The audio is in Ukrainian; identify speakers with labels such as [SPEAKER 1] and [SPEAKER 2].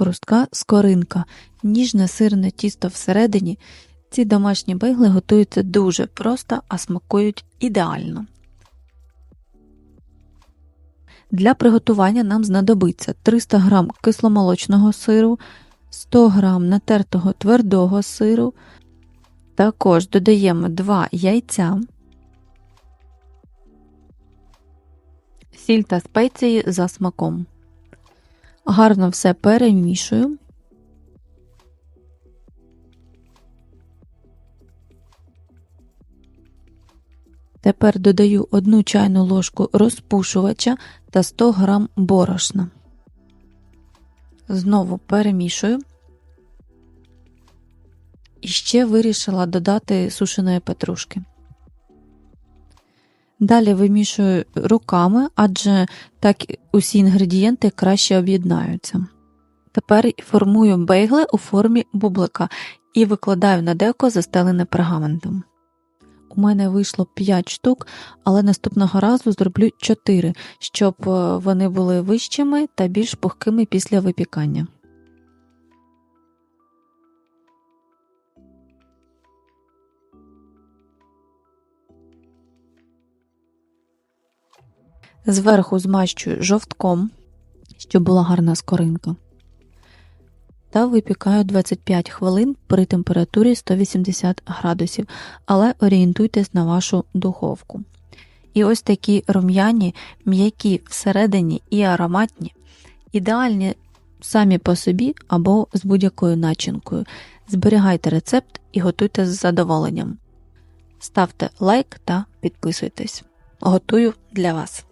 [SPEAKER 1] хрустка скоринка, ніжне сирне тісто всередині. Ці домашні бейгли готуються дуже просто, а смакують ідеально. Для приготування нам знадобиться 300 г кисломолочного сиру, 100 г натертого твердого сиру. Також додаємо 2 яйця, сіль та спеції за смаком. Гарно все перемішую. Тепер додаю 1 чайну ложку розпушувача та 100 г борошна. Знову перемішую. І ще вирішила додати сушеної петрушки. Далі вимішую руками, адже так усі інгредієнти краще об'єднаються. Тепер формую бейгли у формі бублика і викладаю на деко застелене пергаментом. У мене вийшло 5 штук, але наступного разу зроблю 4, щоб е, вони були вищими та більш пухкими після випікання. Зверху змащую жовтком, щоб була гарна скоринка. Та випікаю 25 хвилин при температурі 180 градусів, але орієнтуйтесь на вашу духовку. І ось такі рум'яні, м'які всередині і ароматні, ідеальні самі по собі або з будь-якою начинкою. Зберігайте рецепт і готуйте з задоволенням. Ставте лайк та підписуйтесь. Готую для вас.